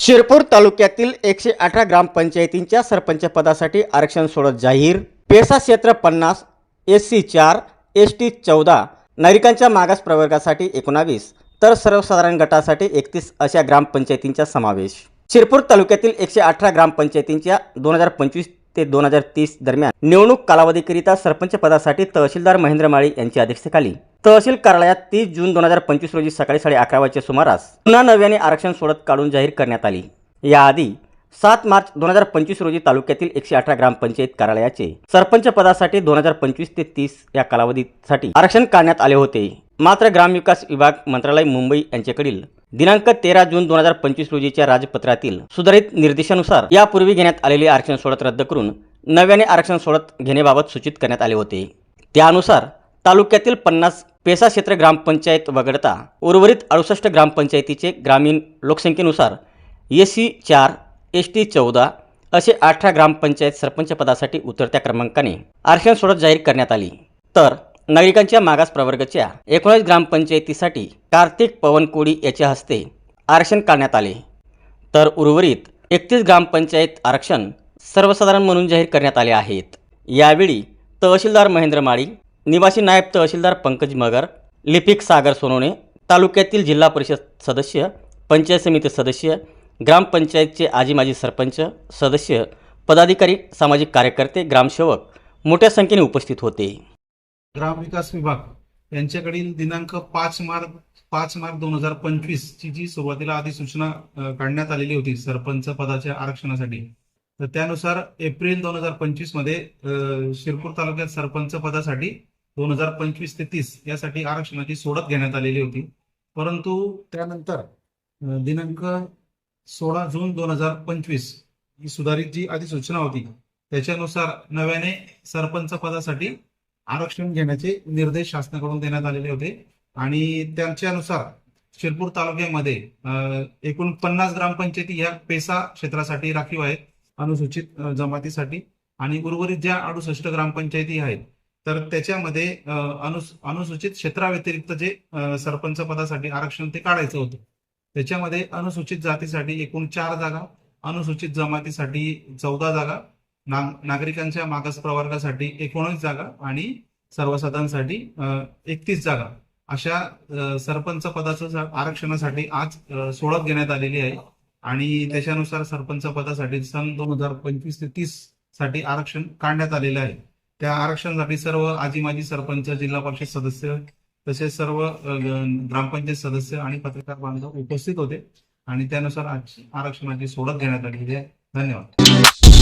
शिरपूर तालुक्यातील एकशे अठरा ग्रामपंचायतींच्या सरपंच पदासाठी आरक्षण सोडत जाहीर. पेसा क्षेत्र पन्नास एस सी चार एस टी चौदा नागरिकांच्या मागास प्रवर्गासाठी एकोणावीस तर सर्वसाधारण गटासाठी एकतीस अशा ग्रामपंचायतींचा समावेश. शिरपूर तालुक्यातील एकशे अठरा ग्रामपंचायतींच्या दोन हजार पंचवीस ते दोन हजार तीस दरम्यान निवडणूक कालावधीकरिता सरपंच पदासाठी तहसीलदार महेंद्र माळी यांच्या अध्यक्षतेखाली तहसील कार्यालयात तीस जून दोन हजार पंचवीस रोजी सकाळी साडे अकरा वाजच्या सुमारास पुन्हा नव्याने आरक्षण सोडत काढून जाहीर करण्यात आली. याआधी सात मार्च दोन हजार पंचवीस रोजी तालुक्यातील एकशे अठरा ग्रामपंचायत कार्यालयाचे सरपंच पदासाठी दोन हजार पंचवीस ते तीस या कालावधीसाठी आरक्षण काढण्यात आले होते. मात्र ग्रामविकास विभाग मंत्रालय मुंबई यांच्याकडील दिनांक तेरा जून दोन हजार पंचवीस रोजीच्या राजपत्रातील सुधारित निर्देशानुसार यापूर्वी घेण्यात आलेले आरक्षण सोडत रद्द करून नव्याने आरक्षण सोडत घेण्याबाबत सूचित करण्यात आले होते. त्यानुसार तालुक्यातील पन्नास पेसा क्षेत्र ग्रामपंचायत वगळता उर्वरित अडुसष्ट ग्रामपंचायतीचे ग्रामीण लोकसंख्येनुसार एस सी चार एस टी चौदा असे अठरा ग्रामपंचायत सरपंच पदासाठी उतरत्या क्रमांकाने आरक्षण सोडत जाहीर करण्यात आली. तर नागरिकांच्या मागास प्रवर्गाच्या एकोणीस ग्रामपंचायतीसाठी कार्तिक पवन कोडी याच्या हस्ते आरक्षण काढण्यात आले. तर उर्वरित एकतीस ग्रामपंचायत आरक्षण सर्वसाधारण म्हणून जाहीर करण्यात आले आहेत. यावेळी तहसीलदार महेंद्र माळी निवासी नायब तहसीलदार पंकज मगर लिपिक सागर सोनवणे तालुक्यातील जिल्हा परिषद सदस्य पंचायत समिती सदस्य ग्रामपंचायतचे आजी माजी सरपंच सदस्य पदाधिकारी सामाजिक कार्यकर्ते ग्रामसेवक मोठ्या संख्येने उपस्थित होते. ग्रामविकास विभाग यांच्याकडील दिनांक पाच मार्च पाच मार्च दोन हजार पंचवीस ची जी सुरुवातीला अधिसूचना काढण्यात आलेली होती सरपंच पदाच्या आरक्षणासाठी तर त्यानुसार एप्रिल दोन हजार पंचवीसमध्ये शिरपूर तालुक्यात सरपंच पदासाठी दोन हजार पंचवीस ते तीस यासाठी आरक्षणाची सोडत घेण्यात आलेली होती. परंतु त्यानंतर दिनांक सोळा जून दोन हजार पंचवीस ही सुधारित जी अधिसूचना होती त्याच्यानुसार नव्याने सरपंच पदासाठी आरक्षण घेण्याचे निर्देश शासनाकडून देण्यात आलेले होते. आणि त्यांच्यानुसार शिरपूर तालुक्यामध्ये एकूण पन्नास ग्रामपंचायती ह्या पेसा क्षेत्रासाठी राखीव आहेत अनुसूचित जमातीसाठी. आणि उर्वरित ज्या अडुसष्ट ग्रामपंचायती आहेत तर त्याच्यामध्ये अनुस अनुसूचित क्षेत्राव्यतिरिक्त जे सरपंच पदासाठी आरक्षण ते काढायचं होतं. त्याच्यामध्ये अनुसूचित जातीसाठी एकूण चार जागा अनुसूचित जमातीसाठी चौदा जागा ना- नागरिकांच्या मागास प्रवर्गासाठी एकोणीस जागा आणि सर्वसाधारणसाठी एकतीस जागा. अशा सरपंच पदाचं आरक्षणासाठी आज सोडत घेण्यात आलेली आहे. आणि त्याच्यानुसार सरपंच पदासाठी सन दोन हजार पंचवीस ते तीससाठी आरक्षण काढण्यात आलेलं आहे. त्या आरक्षणासाठी सर्व आजी माजी सरपंच जिल्हा परिषद सदस्य तसेच सर्व ग्रामपंचायत सदस्य आणि पत्रकार बांधव उपस्थित होते. आणि त्यानुसार आज आरक्षणाची सोडत घेण्यात आली आहे. धन्यवाद.